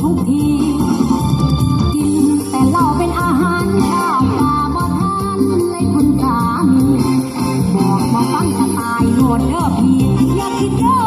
ทุกทีกินแต่เราเป็นอาหารข้าวปลาบอทานเลยคุณสามีบอกมาตั้งจะตายโหดเด้อพี่อย่าคิดเยอะ